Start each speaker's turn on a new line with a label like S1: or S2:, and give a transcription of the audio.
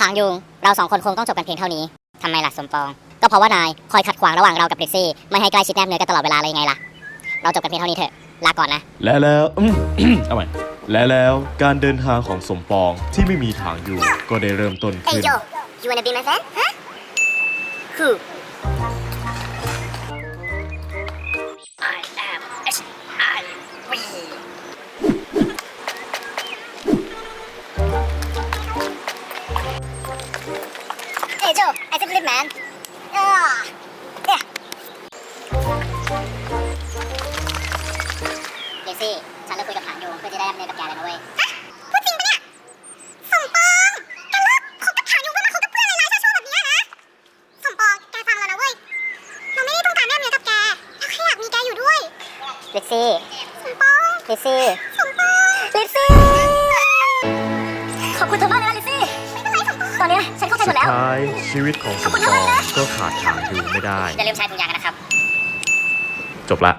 S1: ทางยุง เราสองคนคงต้องจบกันเพียงเท่านี้ทำไมล่ะสมปอง ก็เพราะว่านายคอยขัดขวางระหว่างเรากับเด็กซี่ไม่ให้ใกล้ชิดแนบเนื้อกันตลอดเวลาเลยยังไงล่ะ เราจบกันเพียงเท่านี้เถอะลาก่อนนะ
S2: และแล้วอืม เอาใหม่และแล้วการเดินทางของสมปองที่ไม่มีทางอยู่ก็ได้เริ่มต้นขึ้น
S1: you wanna be my friend huh Who Joe I just live man Ah yeah เดซี่ฉันเลิกคุยกับหางยุงเพื่อจะได้ดำเนินกับแกแล้วนะเว้ย พูดจริงปะเนี่ยสมปองแกเลิกคบกับหางยุงเพื่อมาคบกับเพื่อนอะไรๆชั่วๆแบบเนี้ยนะสมปองแกฟังเรานะเว้ย เราไม่ได้ต้องการแนบเนื้อกับแกเราแค่อยากมีแกอยู่ด้วย ลิซซี่ สมปอง ลิซซี่ สมปอง ลิซซี่ ขอบคุณเธอมากเลยนะลิซซี่ ตอนเนี้ยฉันเข้าใจหม
S2: สุ
S1: ด
S2: ด
S1: แล้ว
S2: ท้ายชีวิตของสมปองก็ขาดทางอยู่ไม่ได้
S1: อย่าลืมใช้ถุงยางกันนะครับ
S2: จบละ